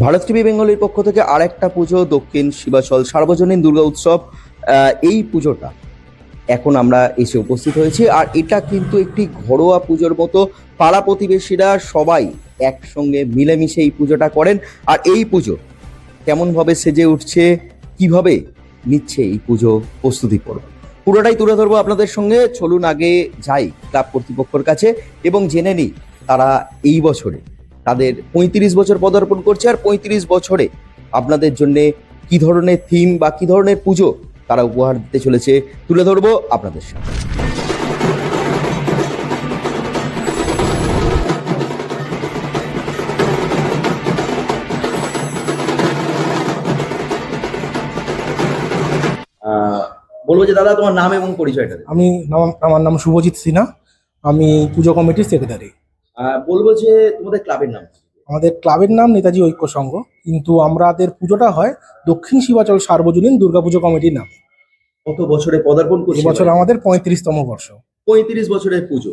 Bharat TV বেঙ্গলের পক্ষ থেকে আরেকটা পুজো, দক্ষিণ শিবাচল সার্বজনীন দুর্গা উৎসব এই পুজোটা। এখন আমরা এসে উপস্থিত হয়েছি, আর এটা কিন্তু একটি ঘরোয়া পুজোর মতো। পাড়া প্রতিবেশীরা সবাই একসঙ্গে মিলেমিশে এই পুজোটা করেন, আর এই পুজো কেমনভাবে সেজে উঠছে, কীভাবে নিচ্ছে এই পুজো, প্রস্তুতি পর্ব। পুরোটাই তুলে ধরবো আপনাদের সঙ্গে। চলুন আগে যাই ক্লাব কর্তৃপক্ষের কাছে, এবং জেনে নিই তারা এই বছরে তাদের পঁয়ত্রিশ বছর পদার্পণ করছে আর পঁয়ত্রিশ বছরে আপনাদের জন্য কি ধরনের থিম বা কি ধরনের পুজো তারা উপহার দিতে চলেছে, তুলে ধরবো আপনাদের সামনে। বলব যে দাদা তোমার নাম এবং পরিচয়টা আমি আমার নাম শুভজিৎ সিনহা। আমি পুজো কমিটির সেক্রেটারি বলব যে তোমাদের ক্লাবের নাম আমাদের ক্লাবের নাম নেতাজি ঐক্য সংঘ কিন্তু আমাদের পুজোটা হয় দক্ষিণ শিবাচল সার্বজনীন দুর্গাপুজো কমিটির নাম। কত বছরে পদার্পণ করছে এবছর আমাদের পঁয়ত্রিশতম বর্ষ। পঁয়ত্রিশ বছরের পুজো।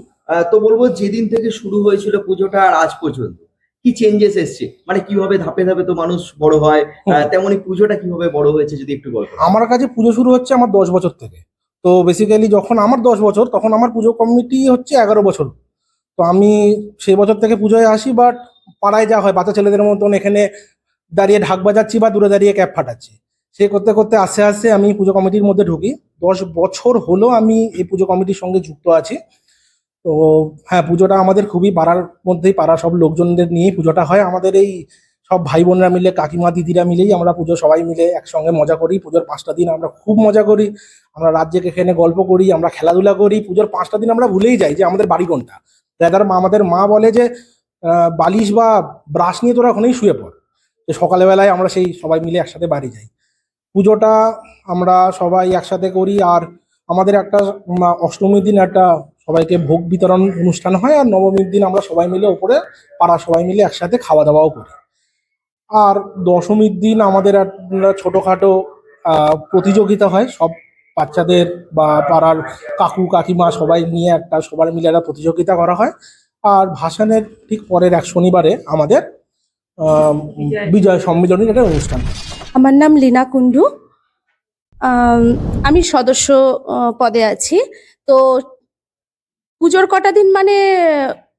তো বলব যেদিন থেকে শুরু হয়েছিল পুজোটা আর আজ পর্যন্ত কি চেঞ্জেস এসছে? মানে কীভাবে ধাপে ধাপে তো মানুষ বড় হয় আহ, তেমনি পুজোটা কীভাবে বড় হয়েছে যদি একটু গল্প আমার কাছে পুজো শুরু হচ্ছে আমার দশ বছর থেকে। তো বেসিক্যালি যখন আমার দশ বছর তখন আমার পুজো কমিটি হচ্ছে এগারো বছর। তো আমি সেই বছর থেকে পুজোয় আসি বাট পাড়ায় যা হয়, বাচ্চা ছেলেদের মতন এখানে দাঁড়িয়ে ঢাক বাজাচ্ছি বা দূরে দাঁড়িয়ে ক্যাপ ফাটাচ্ছি। সে করতে করতে আস্তে আস্তে আমি পুজো কমিটির মধ্যে ঢুকি। দশ বছর হলো আমি এই পুজো কমিটির সঙ্গে যুক্ত আছি। তো হ্যাঁ পুজোটা আমাদের খুবই পাড়ার মধ্যেই, পাড়ার সব লোকজনদের নিয়েই পুজোটা হয়। আমাদের এই সব ভাই বোনরা মিলে, কাকিমা, দিদিরা মিলেই আমরা পুজো সবাই মিলে একসঙ্গে মজা করি। পুজোর পাঁচটা দিন আমরা খুব মজা করি। আমরা রাজ্যে এখানে গল্প করি, আমরা খেলাধুলা করি। পুজোর পাঁচটা দিন আমরা ভুলেই যাই যে আমাদের বাড়ি কোনটা। দাদার মা, আমাদের মা বলে যে বালিশ বা ব্রাশ নিয়ে তোরা ওখানেই শুয়ে পড়। তো সকালবেলায় আমরা সেই সবাই মিলে একসাথে বাড়ি যাই। পুজোটা আমরা সবাই একসাথে করি আর আমাদের একটা অষ্টমীর দিন একটা সবাইকে ভোগ বিতরণ অনুষ্ঠান হয় আর নবমীর দিন আমরা সবাই মিলে ওপরে, পাড়া সবাই মিলে একসাথে খাওয়া দাওয়াও করি। আর দশমীর দিন আমাদের একটা ছোটোখাটো প্রতিযোগিতা হয়। সব বাচ্চাদের বা পাড়ার কাকু, কাকিমা সবাই নিয়ে একটা, সবাই মিলে একটা প্রতিযোগিতা করা হয়। আর ভাসানের ঠিক পরের এক শনিবারে আমাদের বিজয় সম্মিলনীর একটা অনুষ্ঠান। আমার নাম লীনা কুণ্ডু। আমি সদস্য পদে আছি। তো পুজোর কটা দিন মানে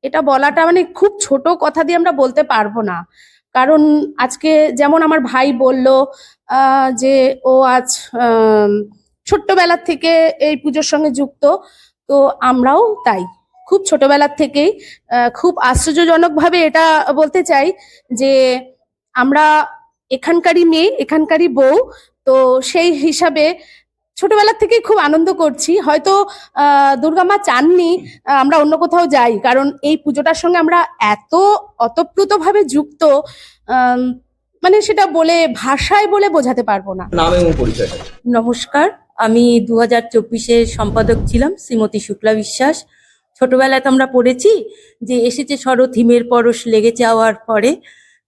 এটা বলাটা মানে খুব ছোট কথা দিয়ে আমরা বলতে পারব না। কারণ আজকে যেমন আমার ভাই বলল যে ও আজ ছোট্টবেলার থেকে এই পুজোর সঙ্গে যুক্ত তো আমরাও তাই। খুব ছোটবেলার থেকেই খুব আশ্চর্যজনকভাবে এটা বলতে চাই যে আমরা এখানকারই মেয়ে এখানকারই বউ তো সেই হিসাবে ছোটবেলার থেকেই খুব আনন্দ করছি। হয়তো আহ, দুর্গা মা চাননি আমরা অন্য কোথাও যাই কারণ এই পুজোটার সঙ্গে আমরা এত অতপ্রুতভাবে যুক্ত মানে সেটা বলে ভাষায় বলে বোঝাতে পারব না। নমস্কার আমি দু হাজার চব্বিশের সম্পাদক ছিলাম, শ্রীমতী শুক্লা বিশ্বাস। ছোটবেলায় তো আমরা পড়েছি যে এসেছে সরো থিমের পরশ লেগে যাওয়ার পরে।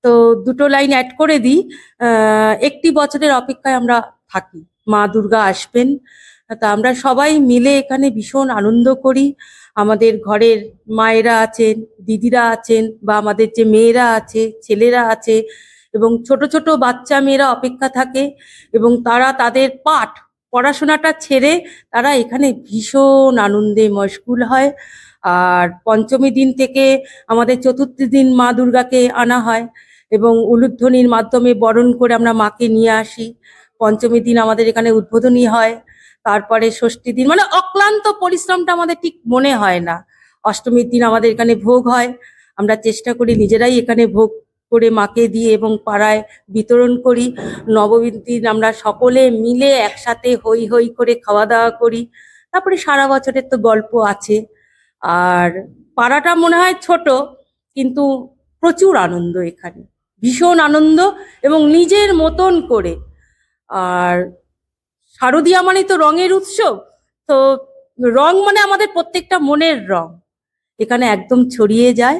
তো দুটো লাইন অ্যাড করে দিই। একটি বছরের অপেক্ষায় আমরা থাকি, মা দুর্গা আসবেন। তা আমরা সবাই মিলে এখানে ভীষণ আনন্দ করি। আমাদের ঘরের মায়েরা আছেন, দিদিরা আছেন বা আমাদের যে মেয়েরা আছে, ছেলেরা আছে এবং ছোট ছোট বাচ্চা মেয়েরা অপেক্ষা থাকে এবং তারা তাদের পাঠ পড়াশোনাটা ছেড়ে তারা এখানে ভীষণ আনন্দে মশগুল হয়। আর পঞ্চমী দিন থেকে আমাদের চতুর্থ দিন মা দুর্গাকে আনা হয় এবং উলুধ্বনির মাধ্যমে বরণ করে আমরা মাকে নিয়ে আসি। পঞ্চমী দিন আমাদের এখানে উদ্বোধনী হয়। তারপরে ষষ্ঠী দিন মানে অক্লান্ত পরিশ্রমটা আমাদের ঠিক মনে হয় না। অষ্টমীর দিন আমাদের এখানে ভোগ হয়। আমরা চেষ্টা করি নিজেরাই এখানে ভোগ করে মাকে দিয়ে এবং পাড়ায় বিতরণ করি। নবমীর দিন আমরা সকলে মিলে একসাথে হই হই করে খাওয়া দাওয়া করি। তারপরে সারা বছরের তো গল্প আছে। আর পাড়াটা মনে হয় ছোট, কিন্তু প্রচুর আনন্দ এখানে। ভীষণ আনন্দ এবং নিজের মতন করে। আর শারদীয়া মানে তো রঙের উৎসব, তো রং মানে আমাদের প্রত্যেকটা মনের রং। এখানে একদম ছড়িয়ে যায়।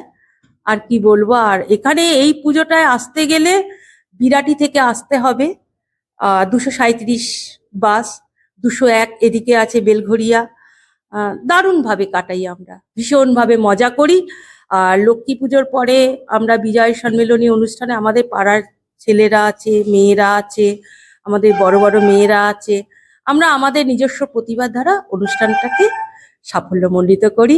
আর কি বলব? আর এখানে এই পুজোটায় আসতে গেলে বিরাটি থেকে আসতে হবে। দুশো সাঁত্রিশ বাস দুশো এক এদিকে আছে বেলঘরিয়া আহ, দারুণভাবে কাটাই আমরা। ভীষণভাবে মজা করি। আর লক্ষ্মী পুজোর পরে আমরা বিজয় সম্মেলনী অনুষ্ঠানে আমাদের পাড়ার ছেলেরা আছে মেয়েরা আছে আমাদের বড় বড় মেয়েরা আছে। আমরা আমাদের নিজস্ব প্রতিভা দ্বারা অনুষ্ঠানটাকে সাফল্যমণ্ডিত করি।